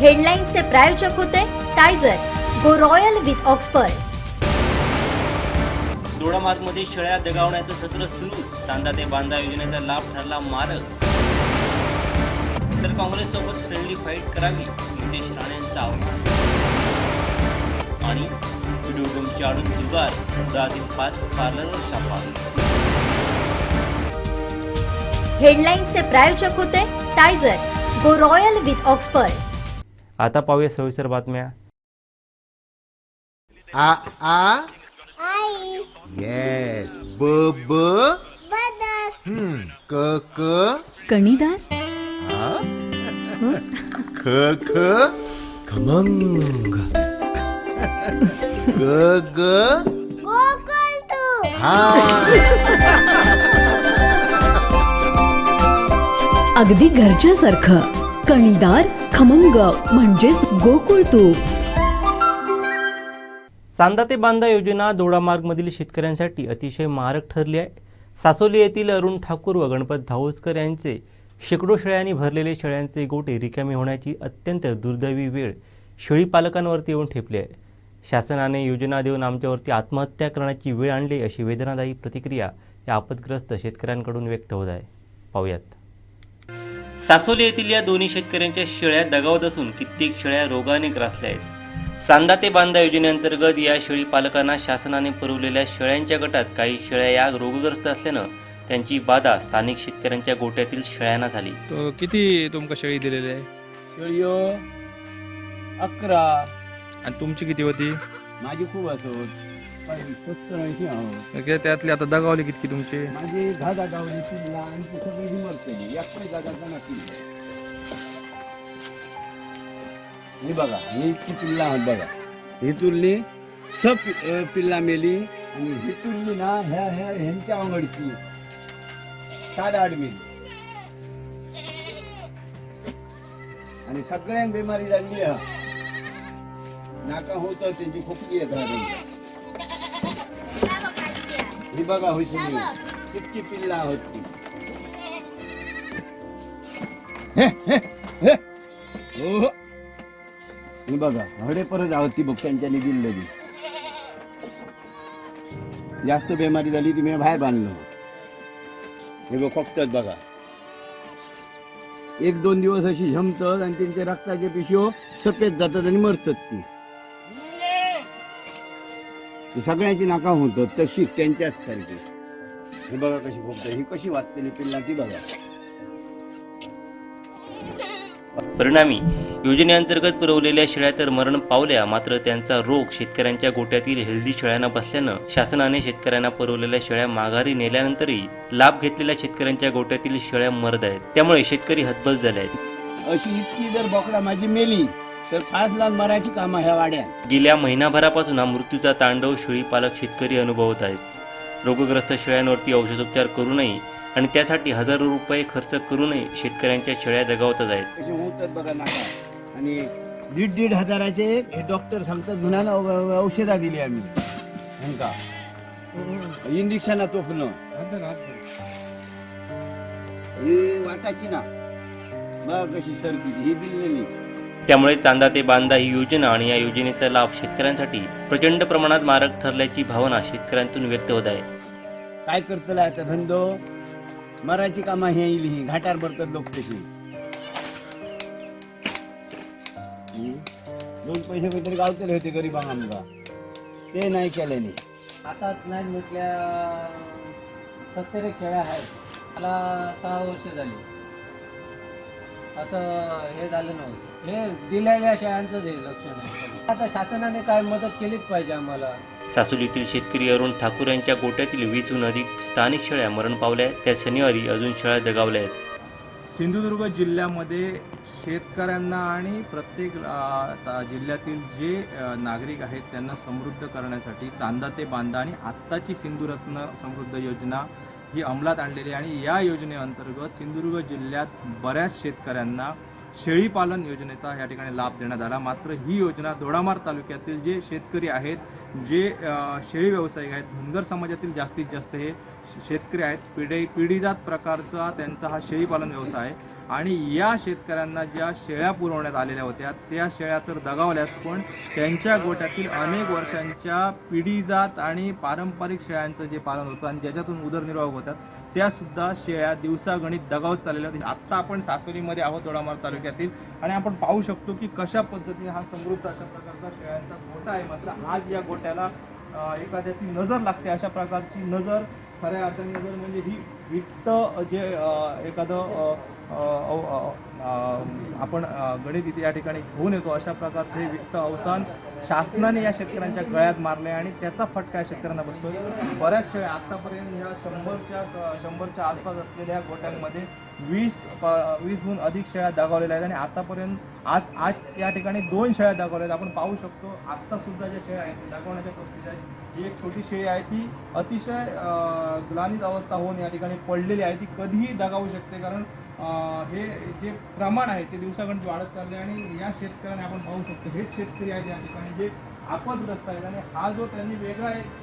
हेडलाईन्सचे प्रायोजक होते टायझर गो रॉयल विथ ऑक्सफर्ड. दोडामार्गमध्ये शेळ्या जगावण्याचं सत्र सुरू. चांदा ते बांधा योजनेचा लाभ ठरला मारक. तर काँग्रेससोबत फ्रेंडली फाईट करावी नितेश राणेंचं आव्हान. आणि व्हिडिओ गेमची आडून जुगार उडातील पाच पार्लरवर छापा हेडलाईन्सचे प्रायोजक होते टायझर गो रॉयल विथ ऑक्सफर्ड. आता पाहूया सविस्तर बातम्या. आ आ? आई. येस ब ब? बदक. हम्म, क क? कणीदार? हा? ख ख? खमंग. ग ग? गोकुळ तू. हा. अगदी घरच्यासारखं. कणीदार खमंग म्हणजेच गोकुळ तूप. चांदा ते बांधा योजना दोडामार्गमधील शेतकऱ्यांसाठी अतिशय मारक ठरली आहे. सासोली येथील अरुण ठाकूर व गणपत धावसकर यांचे शेकडो शेळ्यांनी भरलेले शेळ्यांचे गोटे रिकामे होण्याची अत्यंत दुर्दैवी वेळ शेळी पालकांवरती येऊन ठेपली आहे. शासनाने योजना देऊन आमच्यावरती आत्महत्या करण्याची वेळ आणली अशी वेदनादायी प्रतिक्रिया या आपदग्रस्त शेतकऱ्यांकडून व्यक्त होत आहे. पाहूयात. सासोली येथील या दोन्ही शेतकऱ्यांच्या शेळ्या दगावत असून कित्येक शेळ्या रोगाने ग्रासल्या आहेत. चांदा ते बांधा योजनेअंतर्गत या शेळी पालकांना शासनाने पुरवलेल्या शेळ्यांच्या गटात काही शेळ्या या रोगग्रस्त असल्यानं त्यांची बाधा स्थानिक शेतकऱ्यांच्या गोट्यातील शेळ्यांना झाली. तो किती तुमका शेळी दिलेली आहे? शेळयो अकरा. आणि तुमची किती होती? माझी खूप असत म्हणजे त्यातली आता दगावली कितकी तुमची? माझी दहा आणि ती सगळी रिमर केली. हे बघा ही इतकी पिल्ला आहोत बघा. ही तुरली सब पिल्ला मेली आणि ही तुरली ना ह्या ह्या ह्यांच्या अंगडची. सात आठ मेली. आणि सगळ्यांना बिमारी झाली नाका होत त्यांची खोकली येत राहते. ही बघा होती कितकी पिल्ला होती. हे, हो. बघा हडे परत आहोत ती बघ त्यांच्यानी दिलेली जास्त बेमारी झाली ती मी बाहेर बांधलो. हे बघ फक्तच बघा. एक दोन दिवस अशी झमतात आणि त्यांच्या रक्ताचे पिशव्या सफेद जातात आणि मरतात ती. सगळ्यांची नाका होतात तशीच त्यांच्याच सारखी. हे बघा कशी फक्त ही कशी वाचतेली पिल्ला ती बघा. परिणामी योजनेअंतर्गत पुरवलेल्या शेळ्या तर मरण पावल्या मात्र त्यांचा रोग शेतकऱ्यांच्या गोट्यातील हेल्दी शेळ्यांना बसल्यानं शासनाने शेतकऱ्यांना पुरवलेल्या शेळ्या माघारी नेल्यानंतरही लाभ घेतलेल्या शेतकऱ्यांच्या गोट्यातील शेळ्या मरत आहेत. त्यामुळे शेतकरी हतबल झाले आहेत. अशी इतकी जर बोकडा माझी मेली तर पाच लाख मराठी कामं ह्या वाड्यात. गेल्या महिनाभरापासून हा मृत्यूचा तांडव शेळी पालक शेतकरी अनुभवत आहेत. रोगग्रस्त शेळ्यांवरती औषधोपचार करूनही आणि त्यासाठी हजारो रुपये खर्च करूनही शेतकऱ्यांच्या शेळ्या दगावतच आहेत. कसे होतात बघा नाका आणि दीड दीड हजाराचे हे डॉक्टर सांगतात म्हणून औ- औषधा दिली आम्ही. ह्यांका इंजेक्शना ही वाटाची ना. बघ कशी सरकी ही दिलेली. त्यामुळे चांदा ते बांधा ही योजना आणि या योजनेचा लाभ शेतकऱ्यांसाठी प्रचंड प्रमाणात मारक ठरल्याची भावना शेतकऱ्यांतून व्यक्त होत आहे. काय करतला आता धंदो? मराठी कामा हे येईल ही घाटार भरतात लोक हम्म. दोन पैसे काहीतरी गावतले होते गरीबांना. आमका ते नाही केल्याने आता नाही म्हटल्या सत्तर एक शेळ्या आहेत. मला सहा वर्ष झाली. असं हे झालं नव्हतं. हे दिलेल्या शेळ्यांचंच हे लक्षण. आहे आता शासनाने काय मदत केलीच पाहिजे आम्हाला. सासुलीतील शेतकरी अरुण ठाकूर यांच्या गोट्यातील वीसहून अधिक स्थानिक शेळ्या मरण पावल्या आहेत. त्या शनिवारी अजून शेळ्या दगावल्या आहेत. सिंधुदुर्ग जिल्ह्यामध्ये शेतकऱ्यांना आणि प्रत्येक जिल्ह्यातील जे नागरिक आहेत त्यांना समृद्ध करण्यासाठी चांदा ते बांधा आणि आत्ताची सिंधुरत्न समृद्ध योजना ही अंमलात आणलेली आहे. आणि या योजनेअंतर्गत सिंधुदुर्ग जिल्ह्यात बऱ्याच शेतकऱ्यांना शेळीपालन योजनेचा या ठिकाणी लाभ देण्यात आला. मात्र ही योजना दोडामार तालुक्यातील जे शेतकरी आहेत जे शेळी व्यावसायिक आहेत धनगर समाजातील जास्तीत जास्त हे शेतकरी आहेत पिढी पिढीजात प्रकारचा त्यांचा हा शेळीपालन व्यवसाय आहे. आणि या शेतकऱ्यांना ज्या शेळ्या पुरवण्यात आलेल्या होत्या त्या शेळ्या तर दगावल्यास पण त्यांच्या गोट्यातील अनेक वर्षांच्या पिढीजात आणि पारंपरिक शेळ्यांचं जे पालन होतं आणि ज्याच्यातून उदरनिर्वाह होतात त्या सुद्धा शेळ्या दिवसागणित दगावत चाललेल्या होत्या. आत्ता आपण सासवलीमध्ये आहोत दोडामार तालुक्यातील आणि आपण पाहू शकतो की कशा पद्धतीने हा समृद्ध अशा प्रकारचा शेळ्यांचा गोटा आहे. मात्र आज या गोट्याला एखाद्याची नजर लागते. अशा प्रकारची नजर खऱ्या अर्थाने नजर म्हणजे ही वित्त जे एखादं आपण गणित इथे या ठिकाणी घेऊन येतो. अशा प्रकारचे वित्त अवसान शासनाने या शेतकऱ्यांच्या गळ्यात मारले आणि त्याचा फटका या शेतकऱ्यांना बसतोय. बऱ्याच शेळ्या आतापर्यंत ह्या शंभरच्या शंभरच्या आसपास असलेल्या गोट्यांमध्ये वीस प- वीसहून अधिक शेळ्या दागावलेल्या आहेत आणि आतापर्यंत आज आज या ठिकाणी दोन शेळ्या दागावल्या आहेत. आपण पाहू शकतो आत्ता सुद्धा ज्या शेळ्या आहेत त्या दाखवण्याच्या परिस्थिती आहेत ही एक छोटी शेळी आहे ती अतिशय ग्लानित अवस्था होऊन या ठिकाणी पडलेली आहे. ती कधीही दगावू शकते कारण हे जे प्रमाण आहे ते दिवसागणिक वाढत चालले आणि या शेतकऱ्यांनी आपण पाहू शकतो. हेच शेतकरी आहेत या ठिकाणी जे आपदग्रस्त आहेत. आणि हा जो त्यांनी वेगळा एक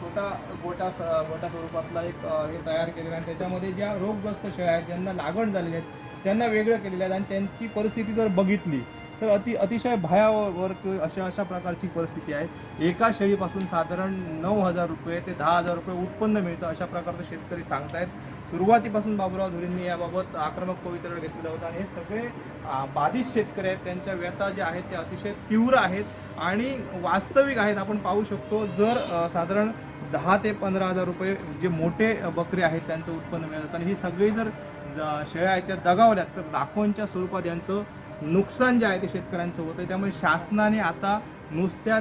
छोटा गोटा गोटा स्वरूपातला एक हे तयार केलेला आहे. आणि त्याच्यामध्ये ज्या रोगग्रस्त शेळ्या आहेत ज्यांना लागण झालेली आहेत त्यांना वेगळं केलेलं आहे. आणि त्यांची परिस्थिती जर बघितली तर अति अतिशय भयावर अशा अशा प्रकारची परिस्थिती आहे. एका शेळीपासून साधारण नऊ हजार रुपये ते दहा हजार रुपये उत्पन्न मिळतं अशा प्रकारचे शेतकरी सांगतायत. सुरुवातीपासून बाबुराव धुरींनी याबाबत आक्रमक पवित्रा घेतलेला होतं. आणि हे सगळे बाधित शेतकरी आहेत. त्यांच्या व्यथा ज्या आहेत त्या अतिशय तीव्र आहेत आणि वास्तविक आहेत. आपण पाहू शकतो जर साधारण दहा ते पंधरा हजार रुपये जे मोठे बकरे आहेत त्यांचं उत्पन्न मिळत असताना ही सगळी जर ज- शेळ्या आहेत त्या दगावल्यात तर लाखोंच्या स्वरूपात यांचं नुकसान जे आहे ते शेतकऱ्यांचं होतं त्यामुळे शासनाने आता नुसत्या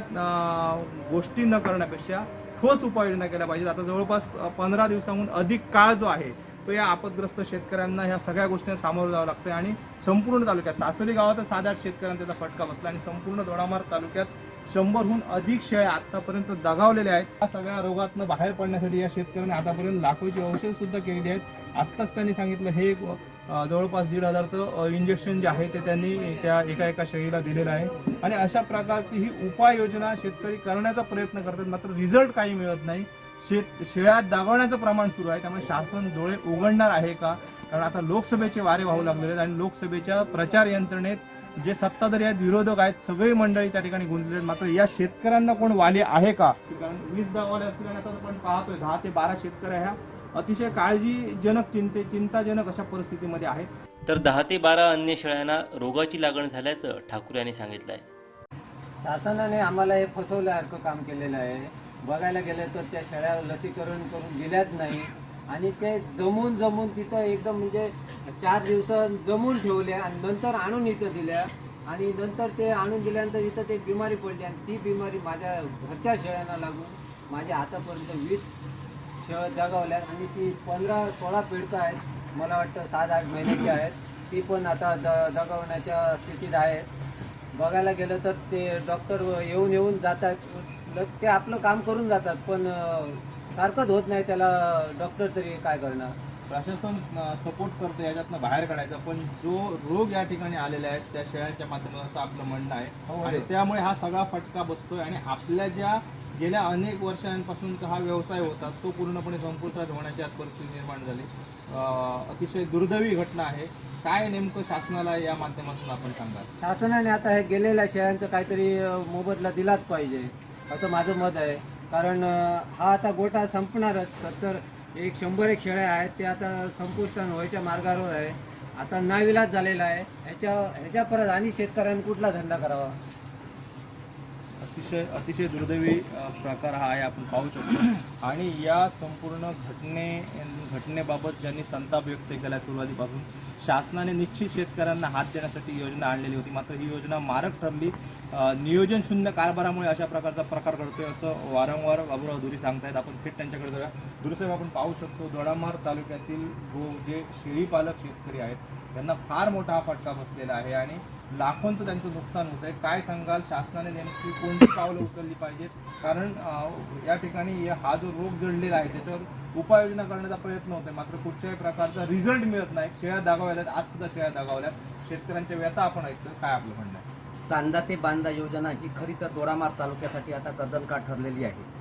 गोष्टी न करण्यापेक्षा ठोस उपाययोजना केल्या पाहिजेत. आता जवळपास पंधरा दिवसाहून अधिक काळ जो आहे तो या आपदग्रस्त शेतकऱ्यांना ह्या सगळ्या गोष्टींना सामोरं जावं लागतं आणि संपूर्ण तालुक्यात सासवली गावात सात आठ शेतकऱ्यांना त्याचा फटका बसला आणि संपूर्ण दोडामार तालुक्यात शंभरहून अधिक शेळ्या आतापर्यंत दगावलेल्या आहेत. या सगळ्या रोगातनं बाहेर पडण्यासाठी या शेतकऱ्यांनी आतापर्यंत लाखोची औषध सुद्धा केलेली आहेत. आत्ताच त्यांनी सांगितलं हे एक जवळपास दीड हजारचं इंजेक्शन जे आहे ते त्यांनी त्या एका एका शेळीला दिलेलं आहे. आणि अशा प्रकारची ही उपाययोजना शेतकरी करण्याचा प्रयत्न करतात. मात्र रिझल्ट काही मिळत नाही. शेत शेळ्यात दागवण्याचं प्रमाण सुरू आहे. त्यामुळे शासन डोळे उघडणार आहे का? कारण आता लोकसभेचे वारे वाहू लागलेले आहेत आणि लोकसभेच्या प्रचार यंत्रणेत जे सत्ताधारी आहेत विरोधक आहेत सगळी मंडळी त्या ठिकाणी गुंतलेली आहेत. मात्र या शेतकऱ्यांना कोण वाले आहे का? कारण वीस दावाले असतील आणि आता आपण पाहतोय दहा ते बारा शेतकऱ्या ह्या अतिशय काळजीजनक चिंते चिंताजनक अशा परिस्थितीमध्ये आहेत तर दहा ते बारा अन्य शेळ्यांना रोगाची लागण झाल्याचं ठाकूर यांनी सांगितलं आहे शासनाने आम्हाला हे फसवल्यासारखं काम केलेलं आहे. बघायला गेलं तर त्या शेळ्या लसीकरण करून दिल्याच नाही. आणि ते जमून जमून तिथं एकदम म्हणजे चार दिवस जमून ठेवल्या आणि नंतर आणून इथं दिल्या. आणि नंतर ते आणून दिल्यानंतर इथं ते बिमारी पडली आणि ती बिमारी माझ्या घरच्या शेळ्यांना लागून माझ्या आतापर्यंत वीस शेळ दगावल्या आणि ती पंधरा सोळा पिडकं आहेत. मला वाटतं सात आठ महिन्याची आहेत. ती पण आता द दगावण्याच्या स्थितीत आहेत बघायला गेलं तर ते डॉक्टर येऊन येऊन जातात. ते आपलं काम करून जातात. पण सारखंच होत नाही त्याला डॉक्टर तरी काय करणार? प्रशासन सपोर्ट करतं याच्यातनं बाहेर काढायचा. पण जो रोग या ठिकाणी आलेले आहेत त्या शेळ्यांच्या माध्यमातून असं आपलं म्हणणं आहे. आणि त्यामुळे हा सगळा फटका बसतोय. आणि आपल्या ज्या गेल्या अनेक वर्षांपासूनचा हा व्यवसाय होता तो पूर्णपणे संपुष्टात होण्याची आज परिस्थिती निर्माण झाली. अतिशय दुर्दैवी घटना आहे. काय नेमकं शासनाला या माध्यमातून आपण सांगाल? शासनाने आता हे गेलेल्या शेळ्यांचं काहीतरी मोबदला दिलाच पाहिजे असं माझं मत आहे. कारण हा आता गोटा संपणारच. सत्तर एक शंभर एक शेळ्या आहेत ते आता संपुष्टान व्हायच्या मार्गावर आहे. आता नाविलाज झालेला आहे. ह्याच्या ह्याच्या परत आणि शेतकऱ्यांनी कुठला धंदा करावा? अतिशय अतिशय दुर्दैवी प्रकार हा आहे आपण पाहू शकतो. आणि या संपूर्ण घटने घटनेबाबत ज्यांनी संताप व्यक्त केला सुरुवातीपासून शासनाने निश्चित शेतकऱ्यांना हात देण्यासाठी योजना आणलेली होती. मात्र ही योजना मारक ठरली. नियोजन शून्य कारभारामुळे अशा प्रकारचा प्रकार घडतोय असं वारंवार बाबूराव दुरी सांगतायत. आपण थेट त्यांच्याकडे जाऊया. दुरुसाहेब आपण पाहू शकतो दोडामार तालुक्यातील गो जे शेळीपालक शेतकरी आहेत त्यांना फार मोठा हा फटका बसलेला आहे. आणि लाखोंचं त्यांचं नुकसान होत आहे काय सांगाल? शासनाने नेमकी कोणती पावलं उचलली पाहिजेत? कारण या ठिकाणी हा जो रोग जडलेला आहे त्याच्यावर उपाययोजना करण्याचा प्रयत्न होतोय. मात्र कुठच्याही प्रकारचा रिझल्ट मिळत नाही. शेळ्या दागावल्या आहेत आज सुद्धा शेळ्या दागावल्यात शेतकऱ्यांच्या व्यथा आपण ऐकतोय. काय आपलं म्हणणं आहे? सांदा ते बांधा योजना ही खरी तर दोडामार तालुक्यासाठी आता कदनकाठ ठरलेली आहे.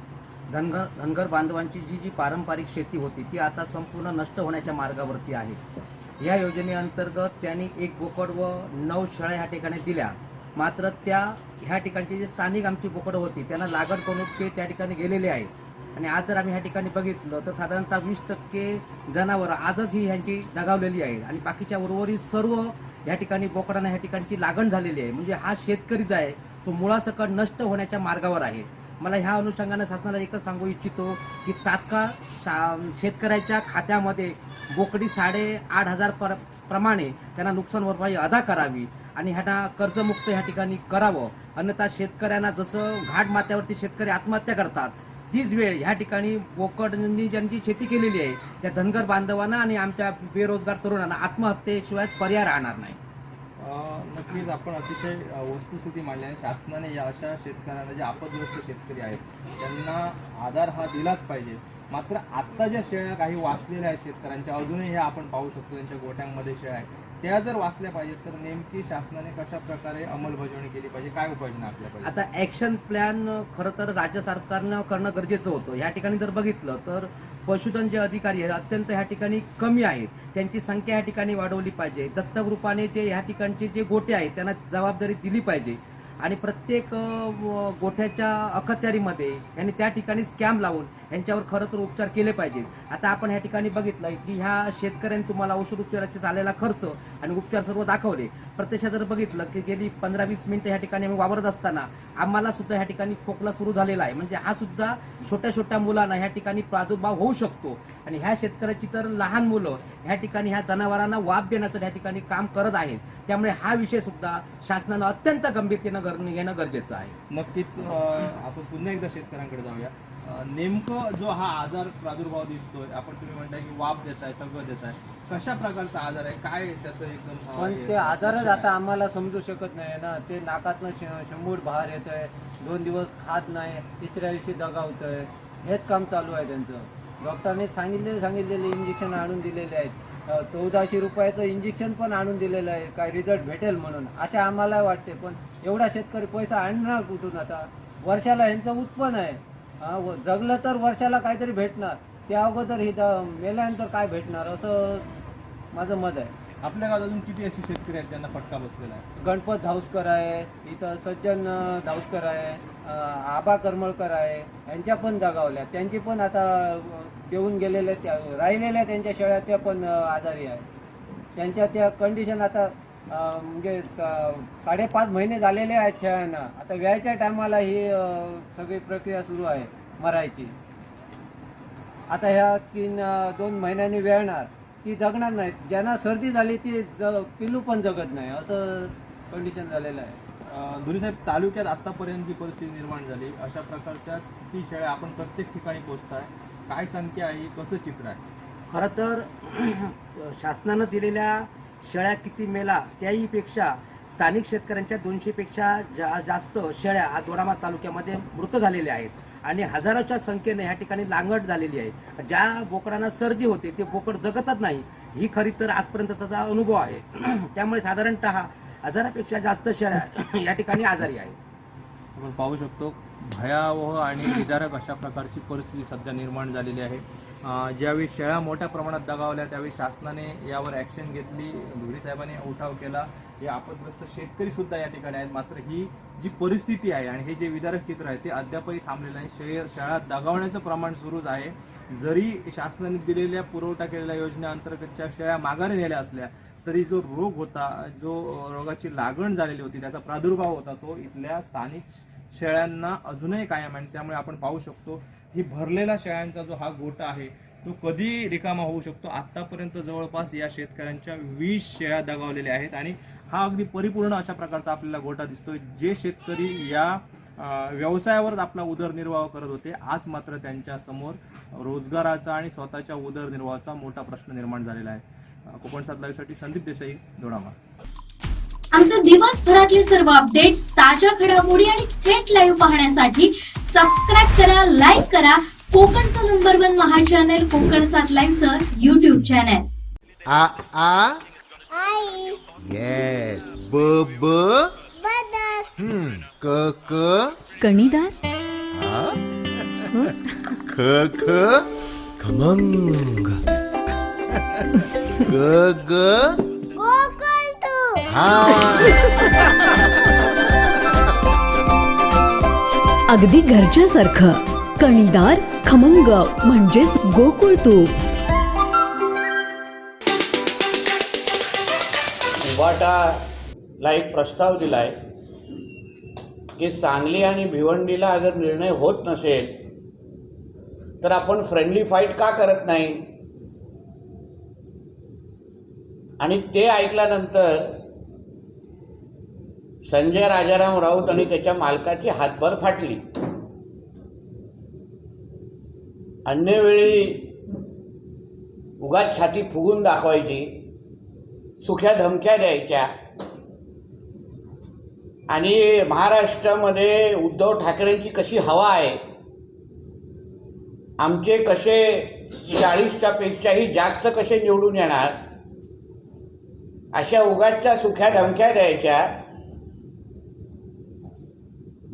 धनगर धनगर बांधवांची जी जी पारंपरिक शेती होती ती आता संपूर्ण नष्ट होण्याच्या मार्गावरती आहे. या योजनेअंतर्गत त्यांनी एक बोकड व नऊ शाळा ह्या ठिकाणी दिल्या. मात्र त्या ह्या ठिकाणची जी स्थानिक आमची बोकडं होती त्यांना लागण करून ते त्या ठिकाणी गेलेले आहे आणि आज जर आम्ही ह्या ठिकाणी बघितलं तर साधारणतः वीस टक्के जनावरं आजच ही ह्यांची दगावलेली आहेत. आणि बाकीच्या उर्वरित सर्व या ठिकाणी बोकडांना ह्या ठिकाणची लागण झालेली आहे. म्हणजे हा शेतकरीच आहे तो मुळासकट नष्ट होण्याच्या मार्गावर आहे. मला ह्या अनुषंगाने शासनाला एकच सांगू इच्छितो की तात्काळ शा शेतकऱ्याच्या खात्यामध्ये बोकडी साडे आठ हजार पर प्रमाणे त्यांना नुकसान भरपाई अदा करावी आणि ह्यांना कर्जमुक्त ह्या ठिकाणी करावं. अन्यथा शेतकऱ्यांना जसं घाट मात्यावरती शेतकरी आत्महत्या करतात तीच वेळ ह्या ठिकाणी बोकडनी ज्यांची शेती केलेली आहे त्या धनगर बांधवांना आणि आमच्या बेरोजगार तरुणांना आत्महत्येशिवाय पर्याय राहणार नाही. नक्कीच आपण अतिशय वस्तुस्थिती मांडली आहे शासनाने या अशा शेतकऱ्यांना जे आपदग्रस्त शेतकरी आहेत त्यांना आधार हा दिलाच पाहिजे. मात्र आत्ता ज्या शेळ्या काही वाचलेल्या आहेत शेतकऱ्यांच्या अजूनही ह्या आपण पाहू शकतो त्यांच्या गोट्यांमध्ये शेळ्या आहेत. त्या जर वाचल्या पाहिजेत तर नेमकी शासनाने कशा प्रकारे अंमलबजावणी केली पाहिजे? काय उपाययोजना आपल्या पाहिजे? आता ऍक्शन प्लॅन खरं तर राज्य सरकारनं करणं गरजेचं होतं. ह्या ठिकाणी जर बघितलं तर पशुधन जे अधिकारी आहेत अत्यंत ह्या ठिकाणी कमी आहेत. त्यांची संख्या ह्या ठिकाणी वाढवली पाहिजे. दत्तक रूपाने जे ह्या ठिकाणचे जे गोटे आहेत त्यांना जबाबदारी दिली पाहिजे. आणि प्रत्येक गोठ्याच्या अखत्यारीमध्ये यांनी त्या ठिकाणी स्कॅम लावून यांच्यावर खरं तर उपचार केले पाहिजेत आता आपण ह्या ठिकाणी बघितलं की ह्या शेतकऱ्यांनी तुम्हाला औषध उपचाराचे झालेला खर्च आणि उपचार सर्व दाखवले. प्रत्यक्षात जर बघितलं की गेली पंधरा वीस मिनिटं ह्या ठिकाणी आम्ही वावरत असताना आम्हाला सुद्धा ह्या ठिकाणी खोकला सुरू झालेला आहे. म्हणजे हा सुद्धा छोट्या छोट्या मुलांना ह्या ठिकाणी प्रादुर्भाव होऊ शकतो. आणि ह्या शेतकऱ्याची तर लहान मुलं ह्या ठिकाणी ह्या जनावरांना वाप देण्याचं ह्या ठिकाणी काम करत आहेत. त्यामुळे हा विषय सुद्धा शासनानं अत्यंत गंभीरतेनं घेणं गरजेचं आहे. नक्कीच आपण पुन्हा एकदा शेतकऱ्यांकडे जाऊया. नेमकं जो हा आजार प्रादुर्भाव दिसतोय आपण तुम्ही म्हणताय की वाफ देताय सगळं देताय कशा प्रकारचा आजार आहे? काय त्याचं एकदम पण ते आजारच आता आम्हाला समजू शकत नाही ना. ते नाकातनं श- शंभूड बाहेर येत आहे दोन दिवस खात नाही तिसऱ्या दिवशी दगावतंय हेच काम चालू आहे त्यांचं. डॉक्टरने सांगितले सांगितलेले इंजेक्शन आणून दिलेले आहेत. चौदाशे रुपयाचं इंजेक्शन पण आणून दिलेलं आहे. काय रिझल्ट भेटेल म्हणून. अशा आम्हाला वाटते पण एवढा शेतकरी पैसा आणणार कुठून आता? वर्षाला यांचं उत्पन्न आहे. जगलं तर वर्षाला काहीतरी भेटणार. त्या अगोदर हे मेल्यानंतर काय भेटणार असं माझं मत आहे. आपल्या गावात अजून किती असे शेतकरी आहेत ज्यांना फटका बसलेला आहे? गणपत धावसकर आहे इथं सज्जन धावसकर आहे आबा करमळकर आहे यांच्या पण दगावल्या त्यांची पण आता देऊन गेलेल्या त्या राहिलेल्या त्यांच्या शेळ्या त्या पण आजारी आहे त्यांच्या त्या कंडिशन आता म्हणजे साडेपाच महिने झालेले आहेत शेळ्यांना आता व्यायच्या टायमाला ही सगळी प्रक्रिया सुरू आहे मरायची. आता ह्या तीन दोन महिन्यांनी वेळणार ती जगणार नाहीत ज्यांना सर्दी झाली ती ज पिल्लू पण जगत नाही. असं कंडिशन झालेलं आहे. अ, दुरीसाहेब तालुक्यात आतापर्यंत जी परिस्थिती निर्माण झाली अशा प्रकारच्या किती शेळ्या आपण प्रत्येक ठिकाणी पोहोचताय. काय संख्या आहे? कसं चित्र आहे? खरं तर शासनानं दिलेल्या शेळ्या किती मेला त्याहीपेक्षा स्थानिक शेतकऱ्यांच्या दोनशेपेक्षा जा जास्त शेळ्या हा दोडामा तालुक्यामध्ये मृत झालेल्या आहेत. आणि हजारोच्या संख्येने ह्या ठिकाणी लांगट झालेली आहे. ज्या बोकडांना सर्दी होते ते बोकड जगतच नाही. ही खरी तर आजपर्यंतचा अनुभव आहे. त्यामुळे साधारणतः हजारापेक्षा जास्त शेळ्या या ठिकाणी आजारी आहेत. आपण पाहू शकतो भयावह आणि विदारक अशा प्रकारची परिस्थिती सध्या निर्माण झालेली आहे. ज्यावेळी शेळ्या मोठ्या प्रमाणात दगावल्या त्यावेळी शासनाने यावर ॲक्शन घेतली धुरी साहेबांनी उठाव केला. हे आपदग्रस्त शेतकरी सुद्धा या ठिकाणी आहेत. मात्र ही जी परिस्थिती आहे आणि हे जे विदारक चित्र आहे ते अद्यापही थांबलेलं आहे शेळ शाळा दगावण्याचं प्रमाण सुरूच आहे. जरी शासनाने दिलेल्या पुरवठा केलेल्या योजनेअंतर्गतच्या शेळ्या माघारी नेल्या असल्या तरी जो रोग होता जो रोगाची लागण झालेली होती त्याचा प्रादुर्भाव होता तो इथल्या स्थानिक शेळ्यांना अजूनही कायम आहे आणि त्यामुळे आपण पाहू शकतो ही भरलेला शेळ्यांचा जो हा गोटा आहे तो कधी रिकामा होऊ शकतो? आत्तापर्यंत जवळपास या शेतकऱ्यांच्या वीस शेळ्या दगावलेल्या आहेत आणि हा अगदी परिपूर्ण अशा प्रकारचा आपल्याला गोटा दिसतोय. जे शेतकरी या व्यवसायावर आपला उदरनिर्वाह करत होते आज मात्र त्यांच्यासमोर रोजगाराचा आणि स्वतःच्या उदरनिर्वाहाचा मोठा प्रश्न निर्माण झालेला आहे. कोकण सात लाईव्हसाठी संदीप देसाई दोडामा आमचे दिवसभरातले सर्व अपडेट्स ताज्या घडामोडी आणि थेट लाईव्ह पाहण्यासाठी सबस्क्राईब करा लाईक करा. कोकणचं नंबर वन महा चॅनल कोकण सात लाईव्हचं युट्यूब चॅनल आ आ? आई. येस ब ब? बदक. हम्म. क क? कणीदार? ख ख? खमंग. ग ग? अगदी घरच्यासारखं. कणीदार खमंग म्हणजेच गोकुळ तूप. उभाटाला एक प्रस्ताव दिला आहे की सांगली आणि भिवंडीला अगर निर्णय होत नसेल तर आपण फ्रेंडली फाईट का करत नाही? आणि ते ऐकल्यानंतर संजय राजाराम राऊत आणि त्याच्या मालकाची हातभर फाटली. अन्य वेळी उगाच छाती फुगून दाखवायची सुख्या धमक्या द्यायच्या. आणि महाराष्ट्रामध्ये उद्धव ठाकरेंची कशी हवा आहे? आमचे कसे चाळीसच्या पेक्षाही जास्त कसे निवडून येणार? अशा उगाचच्या सुख्या धमक्या द्यायच्या.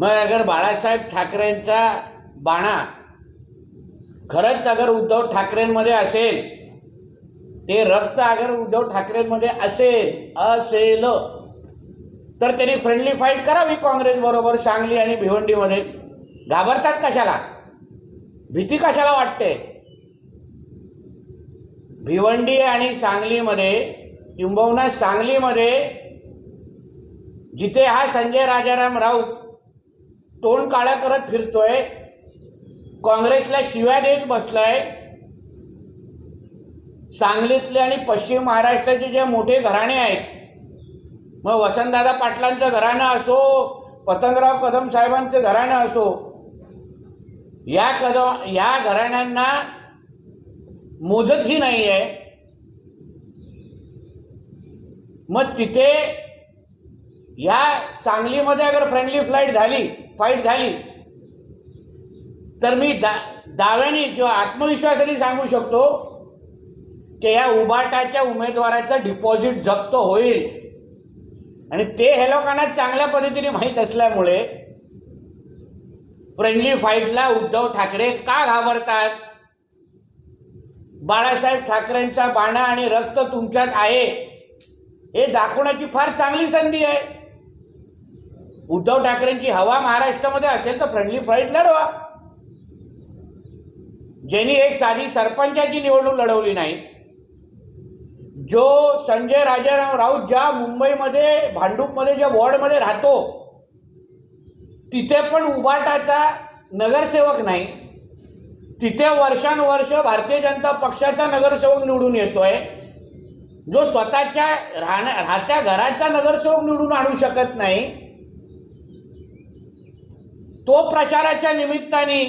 मग अगर बाळासाहेब ठाकरेंचा बाणा खरंच अगर उद्धव ठाकरेंमध्ये असेल ते रक्त अगर उद्धव ठाकरेंमध्ये असेल असेल तर त्यांनी फ्रेंडली फाईट करावी काँग्रेस बरोबर सांगली आणि भिवंडीमध्ये. घाबरतात कशाला? भीती कशाला वाटते? भिवंडी आणि सांगलीमध्ये किंबहुना सांगलीमध्ये जिथे हा संजय राजाराम राऊत तोंड काळा करत फिरतोय. काँग्रेसला शिव्या देत बसलाय. सांगलीतले आणि पश्चिम महाराष्ट्राचे जे मोठे घराणे आहेत. मग वसंतदादा पाटलांचं घराणं असो पतंगराव कदम साहेबांचं घराणं असो या कदम या घराण्यांना मोजतही नाही आहे मग तिथे या सांगलीमध्ये अगर फ्रेंडली फ्लाईट झाली फाईट झाली. तर मी दा दाव्याने किंवा आत्मविश्वासाने सांगू शकतो की या उबाटाच्या उमेदवाराचं डिपॉझिट जप्त होईल. आणि ते हे लोकांना चांगल्या पद्धतीने माहीत असल्यामुळे फ्रेंडली फाईटला उद्धव ठाकरे का घाबरतात? बाळासाहेब ठाकरेंचा बाणा आणि रक्त तुमच्यात आहे. हे दाखवण्याची फार चांगली संधी आहे. उद्धव ठाकरेंची हवा महाराष्ट्रामध्ये असेल तर फ्रेंडली फाईट लढवा. ज्यांनी एक साधी सरपंचाची निवडणूक लढवली नाही. जो संजय राजाराम राऊत ज्या मुंबईमध्ये भांडूपमध्ये ज्या वॉर्डमध्ये राहतो तिथे पण उबाटाचा नगरसेवक नाही. तिथे वर्षानुवर्ष भारतीय जनता पक्षाचा नगरसेवक निवडून येतोय. जो स्वतःच्या राहण्या राहत्या घराचा नगरसेवक निवडून आणू शकत नाही. तो प्रचाराच्या निमित्ताने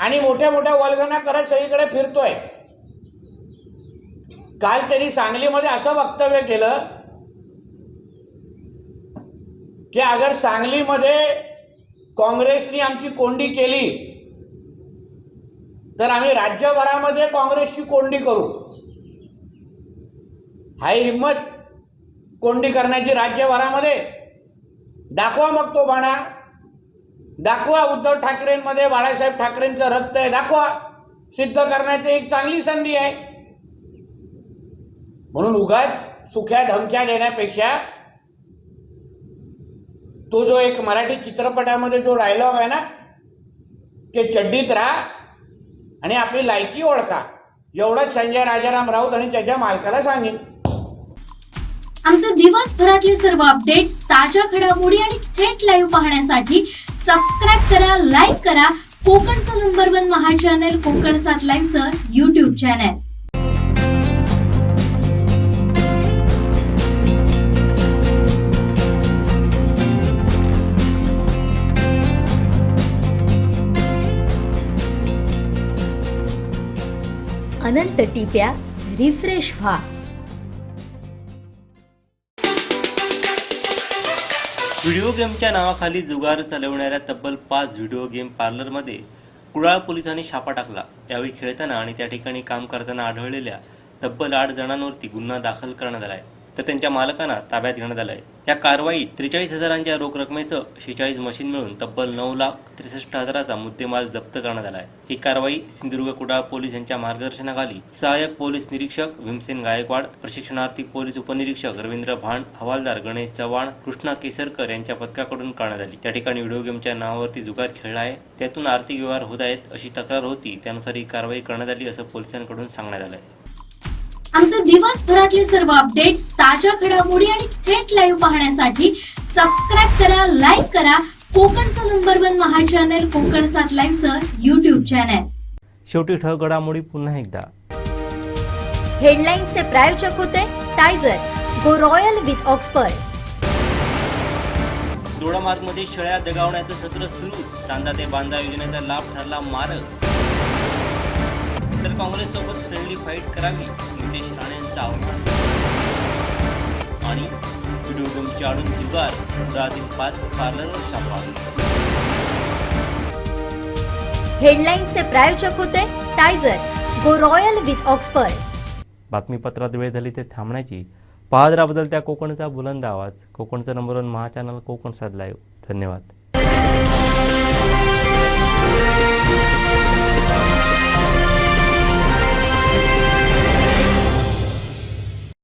आणि मोठ्या मोठ्या वल्गना करत सगळीकडे फिरतोय. काल त्यांनी सांगलीमध्ये असं वक्तव्य केलं की अगर सांगलीमध्ये काँग्रेसनी आमची कोंडी केली तर आम्ही राज्यभरामध्ये काँग्रेसची कोंडी करू. हाय हिंमत कोंडी करण्याची राज्यभरामध्ये. दाखवा मग तो बाणा दाखवा उद्धव ठाकरेंमध्ये बाळासाहेब ठाकरेंचं रक्त आहे दाखवा. सिद्ध करण्याची एक चांगली संधी आहे. म्हणून उगाच सुख्या धमक्या देण्यापेक्षा तो जो एक मराठी चित्रपटामध्ये जो डायलॉग आहे ना ते चड्डीत राहा आणि आपली लायकी ओळखा. एवढंच संजय राजाराम राऊत आणि त्याच्या मालकाला सांगेन. आमचे दिवसभरातले सर्व अपडेट्स ताज्या घडामोडी आणि थेट लाईव्ह पाहण्यासाठी सबस्क्राईब करा लाईक करा. कोकणचं नंबर वन महा चॅनल कोकण सात लाईनचं युट्यूब चॅनल अनंत टिप्या रिफ्रेश व्हा. व्हिडिओ गेमच्या नावाखाली जुगार चालवणाऱ्या तब्बल पाच व्हिडिओ गेम पार्लरमध्ये कुडाळ पोलिसांनी छापा टाकला. यावेळी खेळताना आणि त्या ठिकाणी काम करताना आढळलेल्या तब्बल आठ जणांवरती गुन्हा दाखल करण्यात आला आहे तर त्यांच्या मालकांना ताब्यात घेण्यात आलं आहे या कारवाईत त्रेचाळीस हजारांच्या रोख रकमेसह शेचाळीस मशीन मिळून तब्बल नऊ लाख त्रेसष्ट हजाराचा मुद्देमाल जप्त करण्यात आला आहे ही कारवाई सिंधुदुर्ग कुडाळ पोलीस यांच्या मार्गदर्शनाखाली सहाय्यक पोलीस निरीक्षक भीमसेन गायकवाड प्रशिक्षणार्थी पोलीस उपनिरीक्षक रवींद्र भांड हवालदार गणेश चव्हाण कृष्णा केसरकर यांच्या पथकाकडून करण्यात आली. त्या ठिकाणी व्हिडिओ गेमच्या नावावरती जुगार खेळला आहे. त्यातून आर्थिक व्यवहार होत आहेत अशी तक्रार होती. त्यानुसार ही कारवाई करण्यात आली असं पोलिसांकडून सांगण्यात आलं आहे आमचे दिवसभरातले सर्व अपडेट्स ताज्या घडामोडी आणि थेट लाईव्ह पाहण्यासाठी सबस्क्राईब करा लाईक करा. कोकणचं नंबर वन महा चॅनल कोकण सात लाईव्हचं युट्यूब चॅनल शेवटी ठळक घडामोडी पुन्हा एकदा. हेडलाईन्सचे प्रायोजक होते टायझर गो रॉयल विथ ऑक्सफर्ड दोडामार्गमध्ये शेळ्या जगावण्याचं सत्र सुरू. चांदा ते बांधा योजनेचा लाभ ठरला मारक. तर काँग्रेससोबत फ्रेंडली फाईट करावी. नितेश राणेंचं आव्हान आणि व्हिडिओ आडून जुगार पाच पार्लरवर छापा हेडलाईन्सचे प्रायोजक होते टायझर गो रॉयल विथ ऑक्सफर्ड. बातमीपत्रात वेळ झाली ते थांबण्याची. पाहत बदलत्या कोकणचा बुलंद आवाज. कोकणचा नंबर वन महा चॅनल कोकण साध लाईव्ह धन्यवाद.